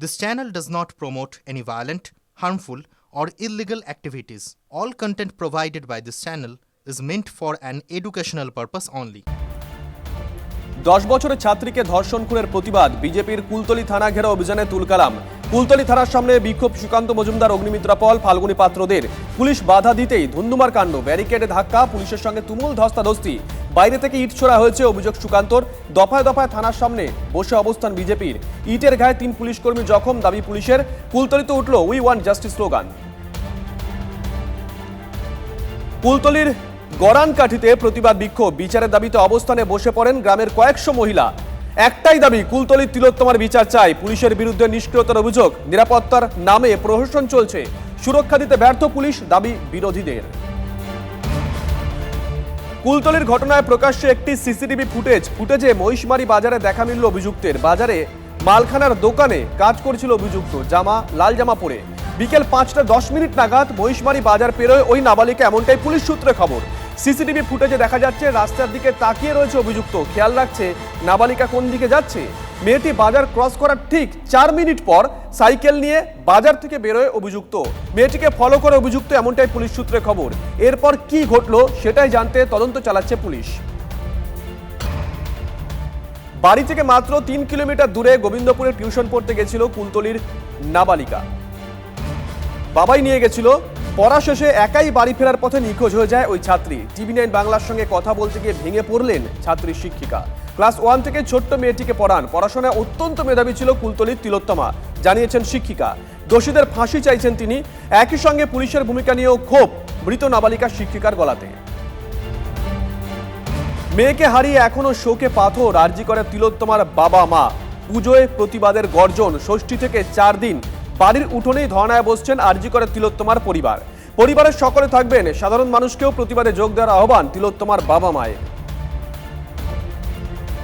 This channel does not promote any violent, harmful, or illegal activities. All content provided by this channel is meant for an educational purpose only. দশ বছরের ছাত্রীকে ধর্ষণ খুনের প্রতিবাদ বিজেপির কুলতলি থানা ঘেরা অভিযানে তুলকালাম কুলতলি থানার সামনে বিক্ষোভ সুকান্ত মজুমদার অগ্নিমিত্রা পল ফাল্গুনী পাত্রদের পুলিশ বাধা দিতেই ধুন্ধুমার কাণ্ড ব্যারিকেডে ধাক্কা পুলিশের সঙ্গে তুমুল ধস্তাধস্তি বাইরে থেকে ইট ছোড়া হয়েছে অভিযোগ সুকান্তর। দফায় দফায় থানার সামনে বসে অবস্থান বিজেপির। ইটের গায়ে তিন পুলিশ কর্মী জখম, দাবি পুলিশের। কুলতলিতে উঠল উই ওয়ান্ট জাস্টিস স্লোগান কুলতলির গরান কাঠিতে প্রতিবাদ বিক্ষোভ। বিচারের দাবিতে অবস্থানে বসে পড়েন গ্রামের কয়েকশো মহিলা। একটাই দাবি কুলতলির তিলোত্তমার বিচার চাই। পুলিশের বিরুদ্ধে নিষ্ক্রিয়তার অভিযোগ। নিরাপত্তার নামে প্রহসন চলছে। সুরক্ষা দিতে ব্যর্থ পুলিশ, দাবি বিরোধীদের। কুলতলির ঘটনায় প্রকাশ্যে একটি সিসিটিভি ফুটেজ, ফুটেজে মহিষমারি বাজারে দেখা মিলল অভিযুক্তের। বাজারে মালখানার দোকানে কাজ করছিল অভিযুক্ত, জামা, লাল জামা পরে। বিকেল পাঁচটা দশ মিনিট নাগাদ মহিষমারি বাজার পেরোয় ওই নাবালিকা, এমনটাই পুলিশ সূত্রে খবর। সিসিটিভি ফুটেজে দেখা যাচ্ছে, রাস্তার দিকে তাকিয়ে রয়েছে অভিযুক্ত। খেয়াল রাখছে, নাবালিকা কোন দিকে যাচ্ছে? মেয়েটি বাজার ক্রস করার ঠিক চার মিনিট পর সাইকেল নিয়ে বাজার থেকে বেরোয় অভিযুক্ত। মেয়েটিকে ফলো করে অভিযুক্ত এমনটাই পুলিশ সূত্রে খবর। এরপর কি ঘটলো সেটাই জানতে তদন্ত চালাচ্ছে পুলিশ। বাড়ি থেকে মাত্র তিন কিলোমিটার দূরে গোবিন্দপুরে টিউশন পড়তে গেছিল কুলতলির নাবালিকা। বাবাই নিয়ে গেছিল পড়া শেষে একাই বাড়ি ফেরার পথে নিখোঁজ হয়ে যায় ওই ছাত্রী। টিভি নাইন বাংলার সঙ্গে কথা বলতে গিয়ে ভেঙে পড়লেন ছাত্রী শিক্ষিকা। ক্লাস ওয়ান থেকে ছোট্ট মেয়েটিকে পড়ান। পড়াশোনায় অত্যন্ত মেধাবী ছিল কুলতলির তিলোত্তমা, জানিয়েছেন শিক্ষিকা। দোষীদের ফাঁসি চাইছেন তিনি। একই সঙ্গে পুলিশের ভূমিকা নিয়েও ক্ষোভ মৃত নাবালিকা শিক্ষিকার গলাতে। মেয়েকে হারিয়ে এখনও শোকে পাথর আর্জি করে তিলোত্তমার বাবা মা। পুজোয় প্রতিবাদের গর্জন, ষষ্ঠী থেকে চার দিন বাড়ির উঠোনেই ধর্নায় বসছেন আর্জি করে তিলোত্তমার পরিবার। পরিবারের সকলে থাকবেন, সাধারণ মানুষকেও প্রতিবাদে যোগ দেওয়ার আহ্বান তিলোত্তমার বাবা মায়ের।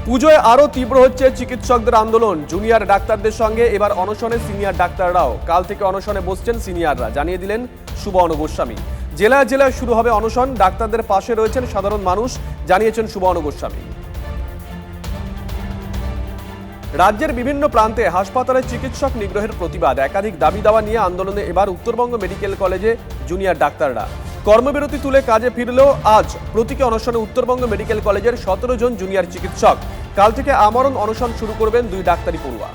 পুজোয় আরও তীব্র হচ্ছে চিকিৎসকদের আন্দোলন। জুনিয়র ডাক্তারদের সঙ্গে এবার অনশনে সিনিয়র ডাক্তাররাও। কাল থেকে অনশনে বসছেন সিনিয়ররা, জানিয়ে দিলেন সুবর্ণ গোস্বামী। জেলায় জেলায় শুরু হবে অনশন, ডাক্তারদের পাশে রয়েছেন সাধারণ মানুষ, জানিয়েছেন সুবর্ণ গোস্বামী। রাজ্যের বিভিন্ন প্রান্তে হাসপাতালে চিকিৎসক নিগ্রহের প্রতিবাদ। একাধিক দাবি দাওয়া নিয়ে আন্দোলনে এবার উত্তরবঙ্গ মেডিকেল কলেজে জুনিয়র ডাক্তাররা। কর্মবিরতি তুলে কাজে ফিরলেও আজ প্রতীকী অনশনে উত্তরবঙ্গ মেডিকেল কলেজের সতেরো জন জুনিয়র চিকিৎসক। কাল থেকে আমরণ অনশন শুরু করবেন দুই ডাক্তারি পড়ুয়া।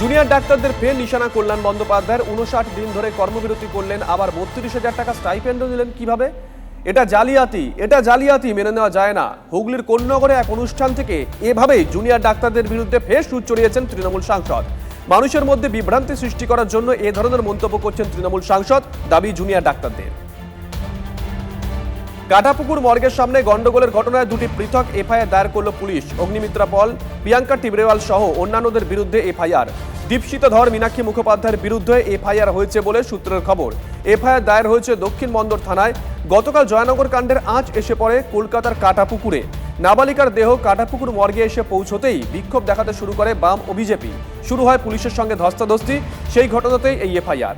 জুনিয়র ডাক্তারদের ফের নিশানা কল্যাণ বন্দ্যোপাধ্যায়ের উনষাট দিন ধরে কর্মবিরতি করলেন, আবার বত্রিশ হাজার টাকা স্টাইপেন্ডও দিলেন কীভাবে? এটা জালিয়াতি এটা জালিয়াতি মেনে নেওয়া যায় না। হুগলির কোন্নগরে এক অনুষ্ঠান থেকে এভাবেই জুনিয়র ডাক্তারদের বিরুদ্ধে ফের সুর চড়িয়েছেন তৃণমূল সাংসদ। মানুষের মধ্যে বিভ্রান্তি সৃষ্টি করার জন্য এ ধরনের মন্তব্য করছেন তৃণমূল সাংসদ, দাবি জুনিয়র ডাক্তারদের। কাটাপুকুর মর্গের সামনে গন্ডগোলের ঘটনায় দুটি পৃথক এফআইআর দায়ের করল পুলিশ। অগ্নিমিত্রা পল, প্রিয়াঙ্কা টিবরেওয়াল সহ অন্যান্যদের বিরুদ্ধে এফআইআর। দীপশিত ধর, মীনাক্ষী মুখোপাধ্যায়ের বিরুদ্ধে এফআইআর হয়েছে বলে সূত্রের খবর। এফআইআর দায়ের হয়েছে দক্ষিণ বন্দর থানায়। গতকাল জয়নগর কাণ্ডের আঁচ এসে পড়ে কলকাতার কাটাপুকুরে। নাবালিকার দেহ কাটাপুকুর মর্গে এসে পৌঁছতেই বিক্ষোভ দেখাতে শুরু করে বাম ও বিজেপি শুরু হয় পুলিশের সঙ্গে ধস্তাধস্তি, সেই ঘটনাতেই এই এফআইআর।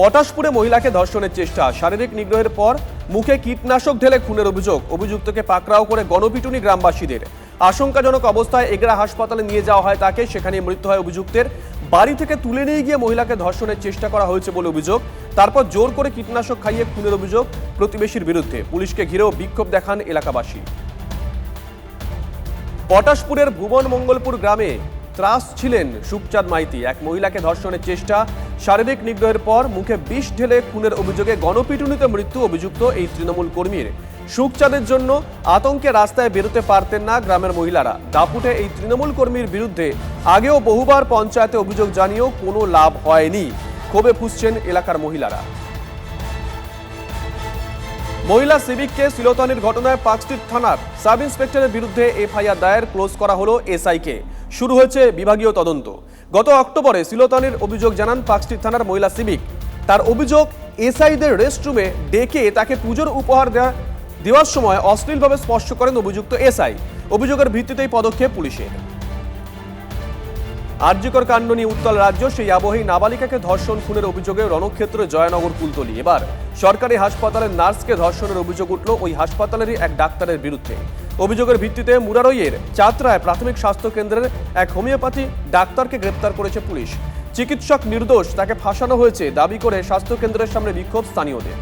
পটাশপুরে মহিলাকে ধর্ষণের চেষ্টা। শারীরিক নিগ্রহের পর মুখে কীটনাশক ঢেলে খুনের অভিযোগ। অভিযুক্তকে পাকড়াও করে গণপিটুনি গ্রামবাসীদের। আশঙ্কাজনক অবস্থায় এগরা হাসপাতালে নিয়ে যাওয়া হয় তাকে। সেখানে মৃত্যু হয় অভিযুক্তের। বাড়ি থেকে তুলে নিয়ে গিয়ে মহিলাকে ধর্ষণের চেষ্টা করা হয়েছে বলে অভিযোগ। তারপর জোর করে কীটনাশক খাইয়ে খুনের অভিযোগ প্রতিবেশীর বিরুদ্ধে। পুলিশকে ঘিরেও বিক্ষোভ দেখান এলাকাবাসী। পটাশপুরের ভুবন মঙ্গলপুর গ্রামে ত্রাস ছিলেন সুখচাঁদ মাইতি। এক মহিলাকে ধর্ষণের চেষ্টা শারীরিক নিগ্রহের পর মুখে বিষ ঢেলে খুনের অভিযোগে গণপিটুনিতে মৃত্যু অভিযুক্ত এই তৃণমূল কর্মীর। সুখচাঁদের জন্য আতঙ্কে রাস্তায় বেরোতে পারতেন না গ্রামের মহিলারা। দাপুটে এই তৃণমূল কর্মীর বিরুদ্ধে আগেও বহুবার পঞ্চায়েতে অভিযোগ জানিয়েও কোনো লাভ হয়নি। ক্ষোভে ফুসছেন এলাকার মহিলারা। মহিলা সিভিককে সিলোতানির ঘটনায় পাঁচটির থানার সাব ইন্সপেক্টরের বিরুদ্ধে এফআইআর দায়ের ক্লোজ করা হলো এসআইকে। শুরু হয়েছে বিভাগীয় তদন্ত। গত অক্টোবরে সিলোতানির অভিযোগ জানান পাঁচটির থানার মহিলা সিভিক। তার অভিযোগ, এসআইদের রেস্টরুমে ডেকে তাকে পুজোর উপহার দেওয়া দেওয়ার সময় অশ্লীলভাবে স্পর্শ করেন অভিযুক্ত এসআই। অভিযোগের ভিত্তিতেই পদক্ষেপ পুলিশের। আর্যকর কাণ্ড নিয়ে উত্তাল রাজ্য, সেই আবহেই নাবালিকাকে ধর্ষণ খুনের অভিযোগে রণক্ষেত্র, জয়নগর কুলতলি এবার সরকারি হাসপাতালের নার্সকে ধর্ষণের অভিযোগ উঠল ওই হাসপাতালেরই এক ডাক্তারের বিরুদ্ধে। অভিযোগের ভিত্তিতে মুরারইয়ের চাতরায় প্রাথমিক স্বাস্থ্য কেন্দ্রের এক হোমিওপ্যাথি ডাক্তারকে গ্রেপ্তার করেছে পুলিশ। চিকিৎসক নির্দোষ, তাকে ফাঁসানো হয়েছে দাবি করে স্বাস্থ্য কেন্দ্রের সামনে বিক্ষোভ স্থানীয়দের।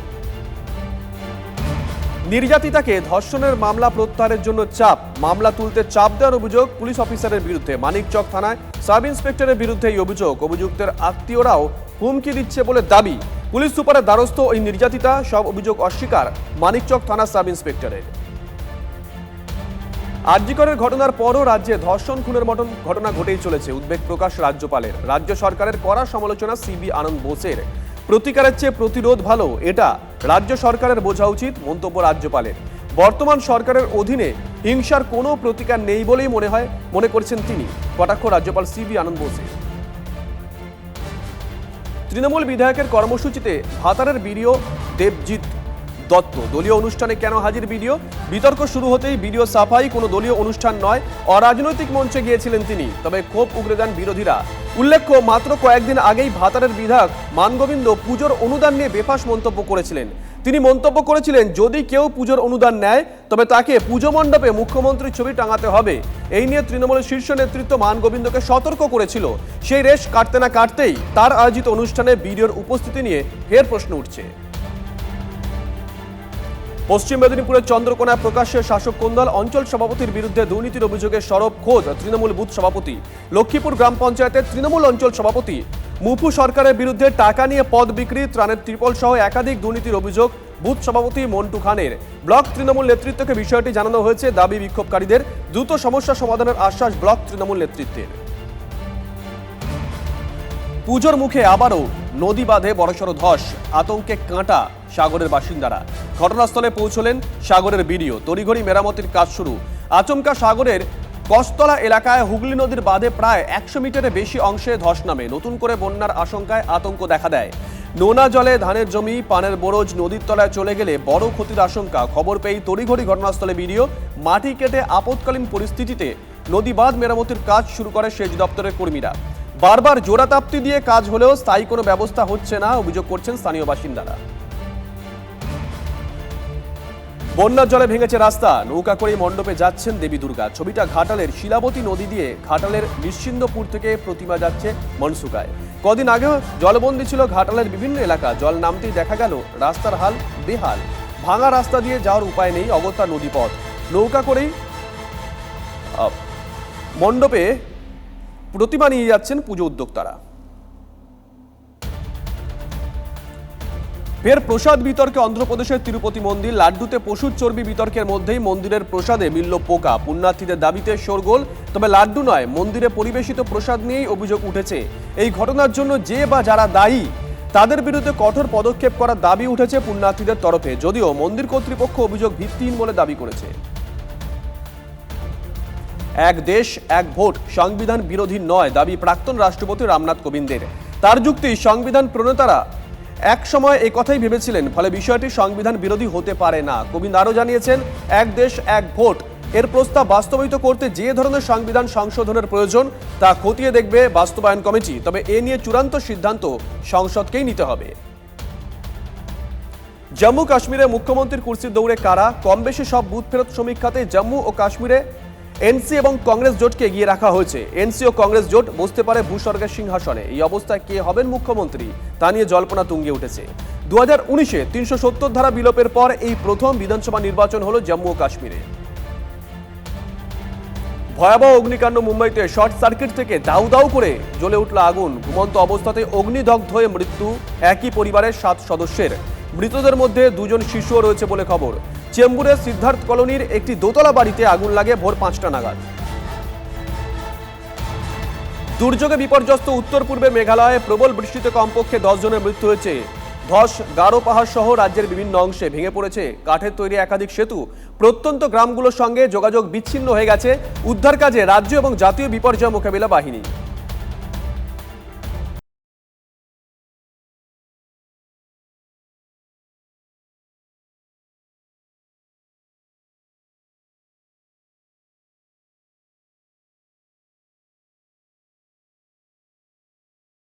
নির্যাতিতাকে ধর্ষণের মামলা প্রত্যাহারের জন্য চাপ, মামলা তুলতে চাপ দেওয়ার অভিযোগ পুলিশ অফিসারের বিরুদ্ধে। মানিকচক থানায় সাব ইন্সপেক্টরের বিরুদ্ধে এই অভিযোগ। অভিযুক্তের আত্মীয়রাও হুমকি দিচ্ছে বলে দাবি। পুলিশ সুপারের দ্বারস্থ ওই নির্যাতিতা, সব অভিযোগ অস্বীকার মানিকচক থানা সাব ইন্সপেক্টরের। আরজিকরের ঘটনার পরও রাজ্যে ধর্ষণ, খুনের মতন ঘটনা ঘটেই চলেছে, উদ্বেগ প্রকাশ রাজ্যপালের। রাজ্য সরকারের কড়া সমালোচনা সিবি আনন্দ বোসের। প্রতিকারের চেয়ে প্রতিরোধ ভালো, এটা রাজ্য সরকারের বোঝা উচিত, মন্তব্য রাজ্যপালের। বর্তমান সরকারের অধীনে হিংসার কোনো প্রতিকার নেই বলেই মনে হয়, মনে করছেন তিনি। কটাক্ষ রাজ্যপাল সিবি আনন্দ বোসের। তৃণমূল বিধায়কের কর্মসূচিতে ভাতারের বিডিও দেবজিৎ দত্ত। দলীয় অনুষ্ঠানে কেন হাজির বিডিও? বিতর্ক শুরু হতেই বিডিও সাফাই, কোনো দলীয় অনুষ্ঠান নয়, অরাজনৈতিক মঞ্চে গিয়েছিলেন তিনি। তবে ক্ষোভ উগরে দেন বিরোধীরা। উল্লেখ্য, মাত্র কয়েকদিন আগেই ভাতারের বিধায়ক মানগোবিন্দ পুজোর অনুদান নিয়ে বেফাস মন্তব্য করেছিলেন। তিনি মন্তব্য করেছিলেন, যদি কেউ পুজোর অনুদান নেয়, তবে তাকে পুজো মণ্ডপে মুখ্যমন্ত্রীর ছবি টাঙাতে হবে। এই নিয়ে তৃণমূলের শীর্ষ নেতৃত্ব মান গোবিন্দকে সতর্ক করেছিল। সেই রেশ কাটতে না কাটতেই তার আয়োজিত অনুষ্ঠানে বিডিওর উপস্থিতি নিয়ে ফের প্রশ্ন উঠছে। পশ্চিম মেদিনীপুরের চন্দ্রকোনায় প্রকাশ্যে শাসক কোন্দল, অঞ্চল সভাপতির বিরুদ্ধে দুর্নীতির অভিযোগে সরব খোদ তৃণমূল বুথ সভাপতি। লক্ষ্মীপুর গ্রাম পঞ্চায়েতের তৃণমূল অঞ্চল সভাপতি। মুফু সরকারের বিরুদ্ধে টাকা নিয়ে পদ বিক্রি, ত্রাণের ত্রিপল সহ একাধিক দুর্নীতির অভিযোগ বুথ সভাপতি মন্টু খানের। ব্লক তৃণমূল নেতৃত্বকে বিষয়টি জানানো হয়েছে দাবি বিক্ষোভকারীদের। দ্রুত সমস্যা সমাধানের আশ্বাস ব্লক তৃণমূল নেতৃত্বের। পুজোর মুখে আবারও নদী বাঁধে বড়সড় ধস, আতঙ্কে কাঁটা সাগরের বাসিন্দারা। ঘটনাস্থলে পৌঁছলেন সাগরের বিডিও। তড়িঘড়ি মেরামতির কাজ শুরু। আচমকা সাগরের কস্তলা এলাকায় হুগলি নদীর বাঁধে প্রায় একশো মিটারের বেশি অংশে ধস নামে। নতুন করে বন্যার আশঙ্কায় আতঙ্ক দেখা দেয়। নোনা জলে ধানের জমি, পানের বরজ নদীর তলায় চলে গেলে বড় ক্ষতির আশঙ্কা। খবর পেয়ে তড়িঘড়ি ঘটনাস্থলে বিডিও মাটি কেটে আপৎকালীন পরিস্থিতিতে নদী বাঁধ মেরামতির কাজ শুরু করে সেচ দপ্তরের কর্মীরা। বারবার জোড়াতাপ্তি দিয়ে কাজ হলেও স্থায়ী কোনো ব্যবস্থা হচ্ছে না, অভিযোগ করছেন স্থানীয় বাসিন্দারা। বন্যার জলে ভেঙেছে রাস্তা। নৌকা করে মণ্ডপে যাচ্ছেন দেবী দুর্গা। ছবিটা ঘাটালের শিলাবতী নদী দিয়ে ঘাটালের নিশ্চিন্দপুর থেকে প্রতিমা যাচ্ছে মনসুকায় কদিন আগেও জলবন্দী ছিল ঘাটালের বিভিন্ন এলাকা। জল নামতেই দেখা গেল রাস্তার হাল বেহাল। ভাঙা রাস্তা দিয়ে যাওয়ার উপায় নেই অগত্যা নদীপথ। নৌকা করেই মণ্ডপে প্রতিমা নিয়ে যাচ্ছেন পুজো উদ্যোক্তারা। ফের প্রসাদ বিতর্কে অন্ধ্রপ্রদেশের তিরুপতি মন্দির, লাড্ডুতে পশুর চর্বি বিতর্কের মধ্যেই মন্দিরের প্রসাদে মিলল পোকা। পুণ্যার্থীদের দাবিতে শোরগোল, তবে লাড্ডু নয়, মন্দিরে পরিবেশিত প্রসাদ নিয়েই অভিযোগ উঠেছে। এই ঘটনার জন্য যে বা যারা দায়ী, তাদের বিরুদ্ধে কঠোর পদক্ষেপ করার দাবি উঠেছে পুণ্যার্থীদের তরফে, যদিও মন্দির কর্তৃপক্ষ অভিযোগ ভিত্তিহীন বলে দাবি করেছে। এক দেশ, এক ভোট, সংবিধান বিরোধী নয়, দাবি প্রাক্তন রাষ্ট্রপতি রামনাথ কোবিন্দের। তার যুক্তি, সংবিধান প্রণেতারা এক সময় এই কথাই ভেবেছিলেন, ফলে বিষয়টি সংবিধান বিরোধী হতে পারে না। কোবিন্দ আরও জানিয়েছেন, এক দেশ, এক ভোট। এর প্রস্তাব বাস্তবায়িত করতে যে ধরনের সংবিধান সংশোধনের প্রয়োজন, তা খতিয়ে দেখবে বাস্তবায়ন কমিটি। তবে এ নিয়ে চূড়ান্ত সিদ্ধান্ত সংসদকেই নিতে হবে। জম্মু কাশ্মীরে মুখ্যমন্ত্রীর কুর্সির দৌড়ে কারা? কম বেশি সব বুথ ফেরত সমীক্ষাতে জম্মু ও কাশ্মীরে এনসি এবং কংগ্রেস জোটকে এগিয়ে রাখা হয়েছে। এনসি ও কংগ্রেস জোট বসতে পারে ভূস্বর্গের সিংহাসনে। এই অবস্থায় কে হবেন মুখ্যমন্ত্রী, তা নিয়ে জল্পনা তুঙ্গে উঠেছে। দু হাজার উনিশে তিনশো সত্তর ধারা বিলোপের পর এই প্রথম বিধানসভা নির্বাচন হলো জম্মু ও কাশ্মীরে। ভয়াবহ অগ্নিকাণ্ড মুম্বাইতে শর্ট সার্কিট থেকে দাউ দাউ করে জ্বলে উঠল আগুন। ঘুমন্ত অবস্থাতে অগ্নিদগ্ধ হয়ে মৃত্যু। একই পরিবারের সাত সদস্যের। মৃতদের মধ্যে দুজন শিশুও রয়েছে বলে খবর। চেম্বুরের সিদ্ধার্থ কলোনির একটি দোতলা বাড়িতে আগুন লাগে ভোর পাঁচটা নাগাদ। দুর্যোগে বিপর্যস্ত উত্তর পূর্বে মেঘালয়ে প্রবল বৃষ্টিতে কমপক্ষে দশ জনের মৃত্যু হয়েছে। ধস গারো পাহাড় সহ রাজ্যের বিভিন্ন অংশে ভেঙে পড়েছে। কাঠের তৈরি একাধিক সেতু, প্রত্যন্ত গ্রামগুলোর সঙ্গে যোগাযোগ বিচ্ছিন্ন হয়ে গেছে। উদ্ধার কাজে রাজ্য এবং জাতীয় বিপর্যয় মোকাবিলা বাহিনী।